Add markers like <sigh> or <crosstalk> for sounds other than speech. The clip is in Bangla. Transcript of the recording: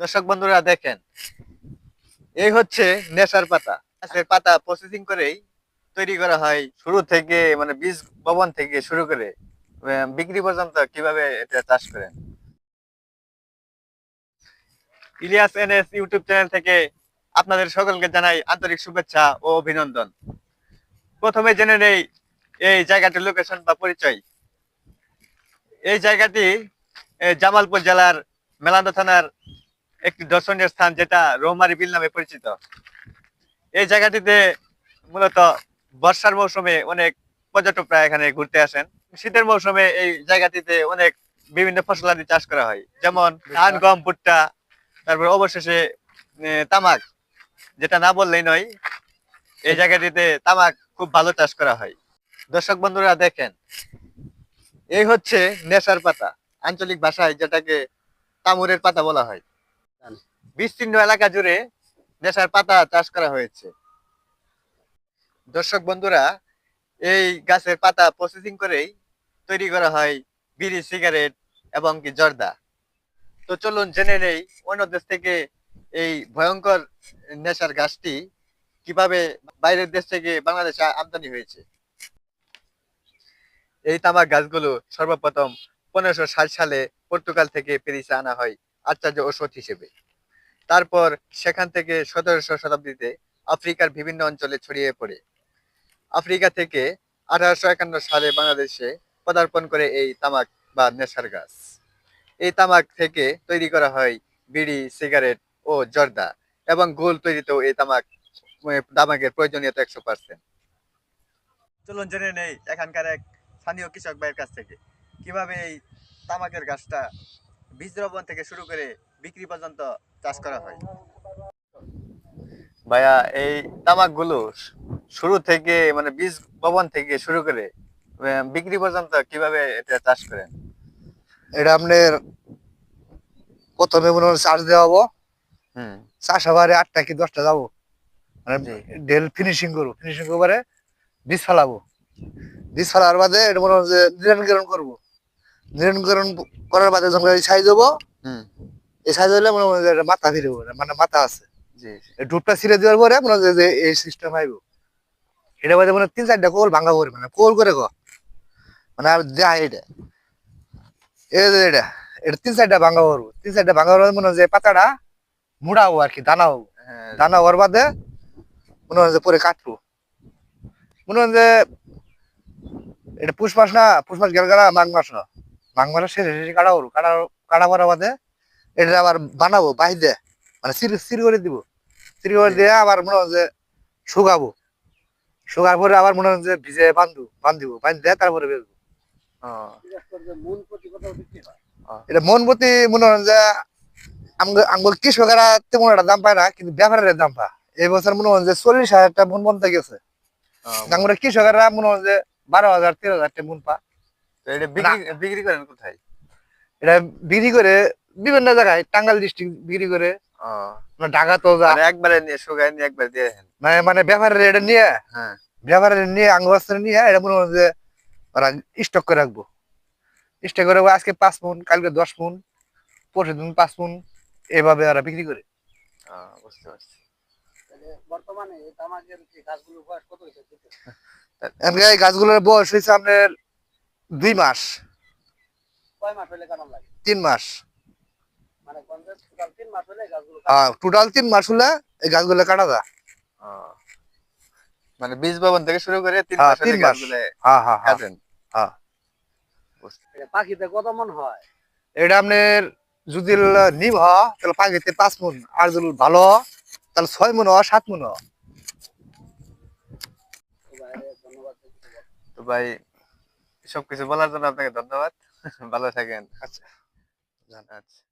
দর্শক বন্ধুরা, দেখেন। এই হচ্ছে নেশার পাতা। পাতা প্রসেসিং করেই তৈরি করা হয় শুরু থেকে মানে বীজ বপন থেকে শুরু করে বিক্রি পর্যন্ত কীভাবে এটা চাষ করেন। ইলিয়াস এনএস ইউটিউব চ্যানেল থেকে আপনাদের সকলকে জানাই আন্তরিক শুভেচ্ছা ও অভিনন্দন। প্রথমে জেনে নেই এই জায়গাটির লোকেশন বা পরিচয়। এই জায়গাটি জামালপুর জেলার মেলান্দা থানার একটি দর্শনীয় স্থান যেটা রৌমারি বিল নামে পরিচিত। এই জায়গাটিতে মূলত বর্ষার মৌসুমে অনেক পর্যটকরা এখানে ঘুরতে আসেন। শীতের মৌসুমে এই জায়গাটিতে অনেক বিভিন্ন ফসলাদি চাষ করা হয়। যেমন ধান গম ভুট্টা তারপর অবশেষে তামাক যেটা না বললেই নয় এই জায়গাটিতে তামাক খুব ভালো চাষ করা হয়। দর্শক বন্ধুরা দেখেন এই হচ্ছে নেশার পাতা আঞ্চলিক ভাষায় যেটাকে তামুরের পাতা বলা হয়। বিস্তীর্ণ এলাকা জুড়ে নেশার পাতা চাষ করা হয়েছে। দর্শক বন্ধুরা, এই গাছের পাতা প্রসেসিং করেই তৈরি করা হয় বিড়ি, সিগারেট এবং কি জর্দা। তো চলুন জেনে নেই অন্য দেশ থেকে এই ভয়ঙ্কর নেশার গাছটি কীভাবে বাইরের দেশ থেকে বাংলাদেশে আমদানি হয়েছে। এই তামাক গাছগুলো সর্বপ্রথম পনেরোশো সালে পর্তুগাল থেকে প্যারিসে আনা হয়। আচার্য ঔষধ হিসেবে। তারপর সেখান থেকে সতেরোশো শতাব্দীতে আফ্রিকার বিভিন্ন অঞ্চলে ছড়িয়ে পড়ে। আফ্রিকা থেকে আঠারোশো একান্ন সালে বাংলাদেশে পদার্পণ করে এই তামাক বা নেশার গাছ। এই তামাক থেকে তৈরি করা হয় বিড়ি, সিগারেট ও জর্দা এবং গোল তৈরিতেও এই তামাক তামাকের প্রয়োজনীয়তা একশো পার্সেন্ট। চলুন জেনে নেই এখানকার এক স্থানীয় কৃষক ভাইয়ের কাছ থেকে। কীভাবে এই তামাকের গাছটা বীজ রোপণ থেকে শুরু করে বিক্রি পর্যন্ত চাষ করা হয়। ভাইয়া এই তামাকগুলো শুরু থেকে মানে বীজ বপন থেকে শুরু করে বিক্রি পর্যন্ত কীভাবে এটা চাষ করেন? এটা আপনার প্রথমে মনে হয় চার্জ দেওয়া হব। হুম। চাষ হবারে আটটা কি দশটা যাব। মানে ডেল ফিনিশিং করব। ফিনিশিং করবারে বীজ ফেলাবো। বীজ ফেলার বাদে এটা মনে হয় যে নিরণকরণ করব। নিরণকরণ করার বাদে যখন সাইজ হব হুম। এই সাইজ হলে মনে হয় এটা মাথা ফিরবো মানে মাথা আছে। এই ডুবটা ছিঁড়ে দেওয়ার পরে মনে হয় যে এই সিস্টেম আইব। এটা বাদে মানে তিন চারটা কোল ভাঙা করে মানে কোল করে গ মানে আর দেয়া এটা। এই যে এটা এটা তিন চারটা ভাঙা করব তিন চারটা ভাঙা করব মনে হয় যে পাতাটা মুড়াবো আর কি দানা হব। হ্যাঁ, দানা হওয়ার বাদে মনে হয় যে পরে কাটবো। মনে হয় যে এটা পুষ মাস না পুষ মাস গেল গেলা মাঘ মাস না। মাসের শেষে শেষে কাটা করব কাটা কাটা করার বাদে এটা আবার বানাবো বাহিদে মানে সির সির করে দিব। সির করে দিয়ে আবার মনে হয় যে শুকাবো। শুকার পরে আবার মনে হয় যে ভিজে বান্ধু বান্ধিব বান্ধি দিয়ে তারপরে বেচবো এটা মন প্রতি মনে হয় যে আঙ্গুল কৃষকেরা তেমন একটা দাম পায় না কিন্তু ব্যাপারের দাম পায়। এই বছর মনে হয় যে চল্লিশ হাজারটা মন বনতে গেছে। আমরা কৃষকেরা মনে হয় যে বারো হাজার তেরো হাজার টাকা মন পা তো এটা বিক্রি বিক্রি করেন কোথায়? এটা বিক্রি করে বিভিন্ন জায়গায় টাঙ্গাইল ডিস্ট্রিক্ট বিক্রি করে। মানে ঢাকা তো একবারে নিয়ে শুকায় নিয়ে একবার দিয়ে মানে মানে ব্যাপারের এটা নিয়ে হ্যাঁ। ব্যাপারের নিয়ে আঙ্গুবাস্ত্র নিয়ে এটা মনে হয় যে ওরা স্টক করে রাখব। স্টক করে রাখব আজকে পাঁচ মন কালকে দশ মন পরশু দিন পাঁচ মন এভাবে ওরা বিক্রি করে। বুঝতে পারছি। বর্তমানে এই গাছগুলোর বয়স কত হয়েছে? এই গাছগুলোর বয়স হয়েছে আপনার দুই মাস। কয় মাস হলে কেমন লাগে? তিন মাস। মানে টোটাল তিন মাস হলে এই গাছগুলো কাটা যায়। মানে বীজ ভবন থেকে শুরু করে তিন হ্যাঁ, মাস তিন মাস। হ্যাঁ হ্যাঁ হ্যাঁ। হ্যাঁ। পাখিতে কত মন হয়? এটা আপনার যদি নিম হ তাহলে পাখিতে পাঁচ মন। আর যদি ভালো হ, তাহলে ছয় মন হ সাত মন হ তো বাইরে ধন্যবাদ তো ভাই সবকিছু বলার জন্য আপনাকে ধন্যবাদ। <laughs> ভালো থাকেন। আচ্ছা। আচ্ছা।